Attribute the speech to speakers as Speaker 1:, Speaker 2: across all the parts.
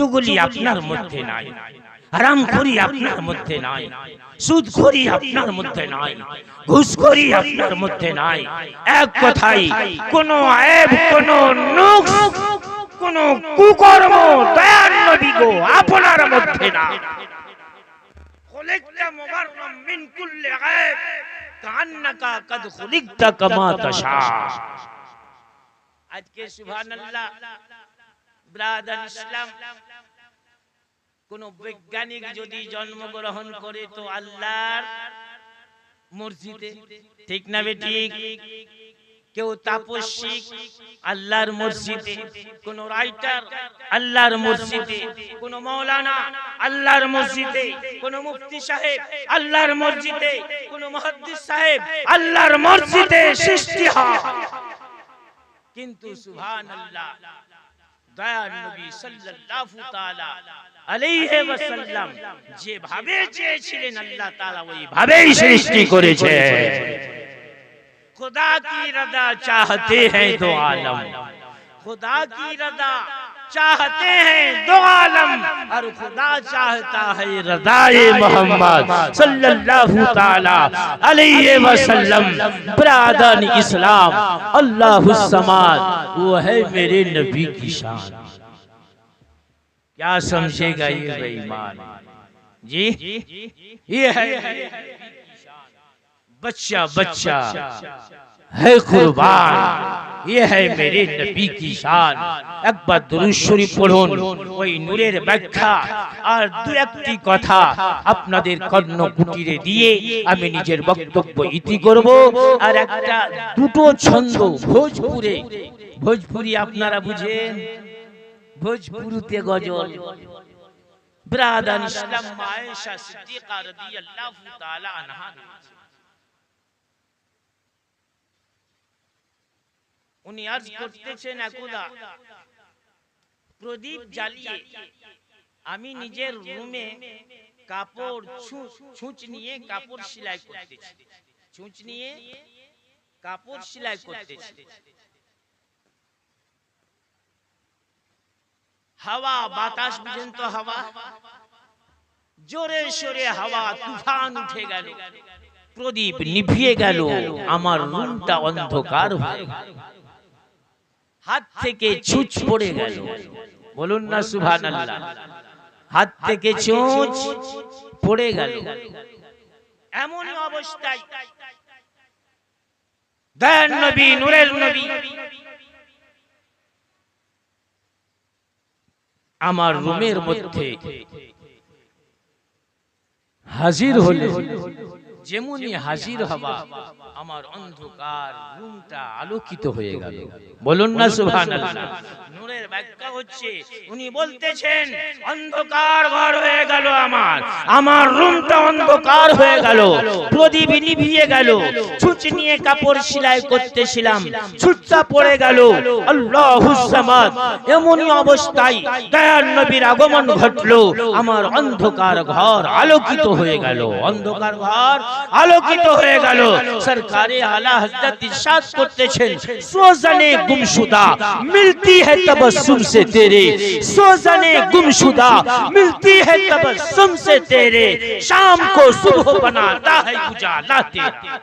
Speaker 1: চুগলি আপনার মধ্যে নাই? হারাম করি আপনার মধ্যে নাই। সুদ করি আপনার মধ্যে নাই। ঘুষ করি আপনার মধ্যে নাই। এক কথাই কোনো আয়েব কোনো নুকস কোনো কুকর্ম দয়ার নবী গো আপনার মধ্যে নাই খলেকটা মুবাররাম মিন কুল্লি গায়ব কান্নাকা কদ খুলিকতা কামা তাশা। আজকে সুবহানাল্লাহ ব্রাদার ইসলাম, কোন বৈজ্ঞানিক যদি জন্মগ্রহণ করে তো আল্লাহর মসজিদে, ঠিক না বে ঠিক? কেউ তাপসিক আল্লাহর মসজিদে, কোন রাইটার আল্লাহর মসজিদে, কোন মৌলানা আল্লাহর মসজিদে, কোন মুফতি সাহেব আল্লাহর মসজিদে, কোন মুহাদ্দিস সাহেব আল্লাহর মসজিদে সৃষ্টি হয়। কিন্তু সুবহানাল্লাহ দয়ার নবী সাল্লাল্লাহু তাআলা আলাইহি ওয়াসাল্লাম যেভাবে চেয়েছিলেন আল্লাহ তাআলা ওইভাবেই সৃষ্টি করেছে। খোদা কি রাদা চাহতে হ্যায় তো আলম? খোদা কি রাদা چاہتے ہیں دو عالم۔ اور خدا چاہتا ہے رضا محمد صلی اللہ تعالی علیہ وسلم۔ برادان اسلام، اللہ السماد وہ ہے میرے نبی کی شان۔ کیا سمجھے گا یہ بے ایمان جی؟ یہ ہے بچہ بچہ۔ ہے قربان یہ ہے میرے نبی کی شان একবার দরুদ শরীফ পড়ুন ওই নূরের ব্যাখ্যা। আর দু একটি কথা আপনাদের কর্ণ কুটিরে দিয়ে আমি নিজের বক্তব্য ইতি করব। আর একটা দুটো ছন্দ ভোজপুরে। ভোজপুরি। আপনারা বুঝেন? ভোজপুরিতে গজল। ব্রাদান ইসলাম মায়েশা সিদ্দিকা রাদিয়াল্লাহু তাআলা আনহা। উনি আজ করতেছেন একদা। প্রদীপ জ্বালিয়ে আমি নিজের রুমে কাপড় ছুঁচ নিয়ে কাপড় সেলাই করতেছি। ছুঁচ নিয়ে কাপড় সেলাই করতেছি। হাওয়া বাতাস বুঝেন তো হাওয়া। জোরে সোরে হাওয়া তুফান উঠে গেল। প্রদীপ নিভিয়ে গেল। আমার রুমটা অন্ধকার হয়ে গেল। হাত থেকে ছুঁচ পড়ে গেল। বলুন না সুভান হাত থেকে ছুঁচ পড়ে গেল। এমন অবস্থায়। দয়ার নবী নূরের নবী। আমার রুমের মধ্যে হাজির হলে যেমনই হাজির হবা আমার অন্ধকার রুমটা আলোকিত হয়ে গেল। বলুন না সুবহানাল্লাহ। নূরের ব্যাখ্যা হচ্ছে উনি বলতেছেন অন্ধকার ঘর হয়ে গেল আমার। আমার রুমটা অন্ধকার হয়ে গেল। প্রদীপ নিভিয়ে গেল। ছুঁচ নিয়ে কাপড় সেলাই করতেছিলাম। ছুটটা পড়ে গেল। আল্লাহুস সামাদ। এমনই অবস্থায় দয়ার নবীর আগমন ঘটলো। আমার অন্ধকার ঘর আলোকিত হয়ে গেল। অন্ধকার ঘর حالو کی تو আলোকিত হয়ে গেল সরকারে আলা হযরত ইরশাদ করতেছেন সোজানে গুমশুদা ملتی ہے تبسم سے تیرے۔ سوزنے گمشدہ، ملتی ہے تبسم سے تیرے۔ شام کو صبح بناتا ہے اجالہ تیرا۔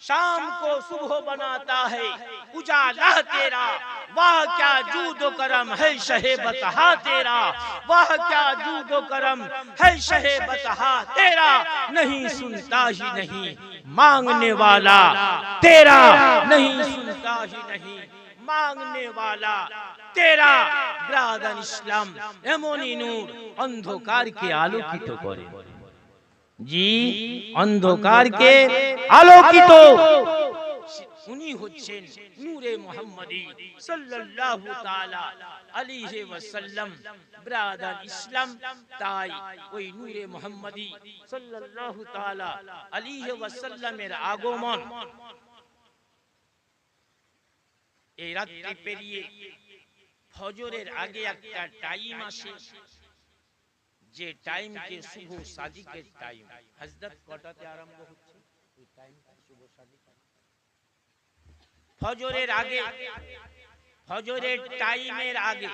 Speaker 1: شام کو صبح بناتا ہے اجالہ تیرا۔ واہ کیا جود و کرم ہے شہ بتہا تیرا. واہ کیا جود و کرم ہے شہ بتہا تیرا. نہیں سنتا ہی نہیں مانگنے والا. تیرا نہیں سنتا ہی نہیں مانگنے والا. تیرا برادر اسلام. ایمونی نور، اندھوکار کے آلو کی تو گورے. جی اندھوکار کے آلو کی تو উনি হচ্ছেন নূরে মুহাম্মদি সাল্লাল্লাহু তাআলা আলাইহি ওয়াসাল্লাম, ব্রাদার ইসলাম। তাই ওই নূরে মুহাম্মদি সাল্লাল্লাহু তাআলা আলাইহি ওয়াসাল্লামের আগমন। এই রাত্রি পেরিয়ে ফজরের আগে একটা টাইম আসে, যে টাইমকে শুভ সাদিকের টাইম। হজরত কটাতে আরম্ভ হচ্ছে? ওই টাইমটা শুভ সাদিক ফজরের আগে ফজরের টাইমের আগে।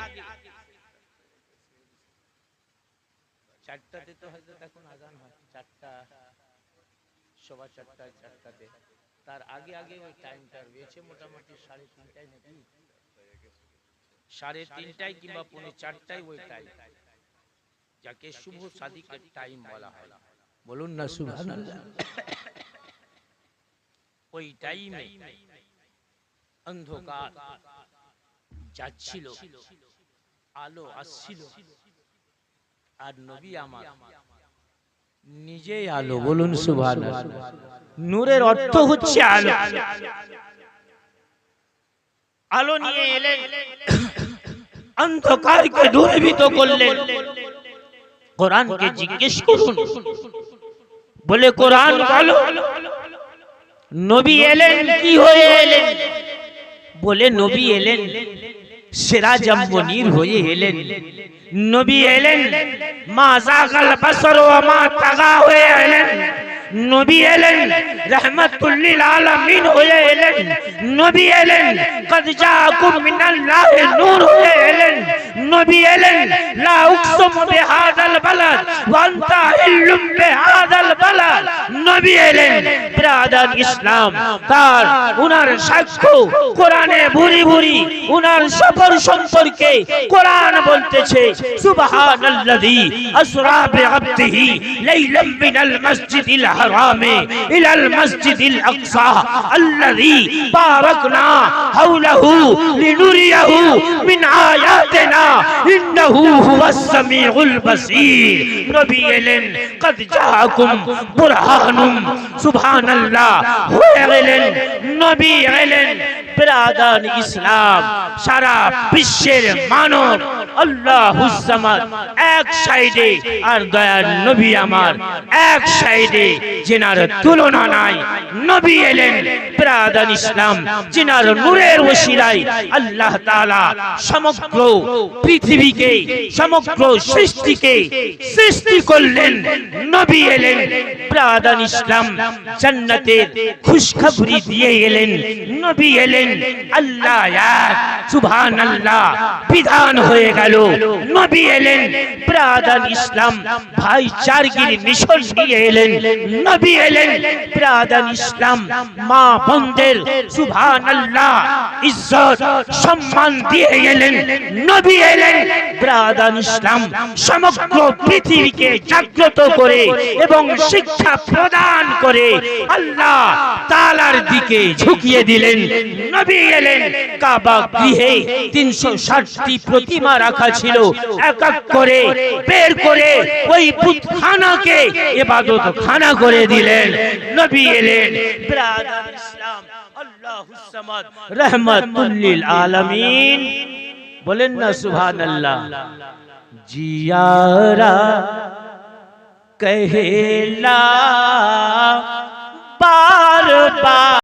Speaker 1: চারটাতে তো হয়তো এখন আজান হয় চারটা সবা চারটা চারটাতে। তার আগে আগে ওই টাইমটা রয়েছে মোটামুটি সাড়ে তিনটায় নাকি? সাড়ে তিনটায় কিংবা পৌনে চারটায় ওই টাইম যাকে শুভ সাদিকের টাইম বলা হয়। বলুন না সুবহানাল্লাহ। ওই টাইমে অন্ধকার। যাচ্ছিল, আলো আসছিল। আর নবী আমার, নিজেই আলো। বলুন সুভান নূরের অর্থ হচ্ছে আলো। আলো নিয়ে এলেন অন্ধকারকে দূরীভূত করলেন। কোরআনকে জিজ্ঞেস করুন। বলে, কোরআন বলো নবী এলেন, কি হয়ে এলেন? বলে নবী এলেন। সিরাজ মনির হয়ে এলেন। নবী এলেন। মা জাগাল বসর ওয়া মা তাগা হয়ে এলেন। নবী এলেন। রহমাতুল্লিল আলামিন হয়ে এলেন। নবী এলেন। কদ জাকুম মিনাল্লাহি নূর হয়ে এলেন। নবী এলেন। লা উকসুমু বিহাদাল বালাদ ওয়া আনতা ইল্লুম বিহাদাল বালাদ। নবী এলেন। ব্রাদার ইসলাম, তার উনার সাক্ষ্য কোরআনে ভুরি ভুরি উনার সফর সম্পর্কে কোরআন বলতেছে, সুবহানাল্লাযী আসরা বিআবদিহি লাইলাম মিনাল মাসজিদিল হারামে ইলাল মাসজিদিল আকসা, আল্লাযী বারাকনা হাওলাহু লিনুরিয়াহু মিন আয়াতিনা, ইন্নাহু হুয়াস সামিউল বাসীর। নবী এলেন, কদ জাআকুম বুরহানুম সুবহানাল্লাহ। হয়ে গেলেন নবী এলেন প্রাদান ইসলাম সারা বিশ্বের মানব। আল্লাহ এক সাইডে, আর দয়ার নবী আমার, এক সাইডে যেনার তুলনা নাই। নবী এলেন ইসলাম আল্লাহ সমগ্র পৃথিবীকে, সমগ্র সৃষ্টিকে সৃষ্টি করলেন। নবী এলেন ব্রাদান ইসলাম, জান্নাতের খুশখবরি দিয়ে এলেন। নবী এলেন আল্লাহ সুবহানাল্লাহ, বিধান হয়ে গেল। নবী এলেন ব্রাদান ইসলাম ভাইচারগির মিশন নিয়ে এলেন। নবী এলেন ব্রাদান ইসলাম মা বন্ধের সুবহানাল্লাহ ইজ্জত সম্মান দিয়ে এলেন নবী এলেন ব্রাদান ইসলাম সমগ্র পৃথিবীকে জাগ্রত করে এবং শিক্ষা প্রদান করে। আল্লাহ দিকে ঝুঁকিয়ে দিলেন। নবী এলেন। কাবা গৃহে তিনশো ষাটটি প্রতিমা রাখা ছিল। এক এক করে বের করে ওই বুতখানাকে এবাদত খানা করে দিলেন। নবী এলেন। ব্রাদার ইসলাম বলেন না, সুবহানাল্লাহ। জিয়ারা বার বার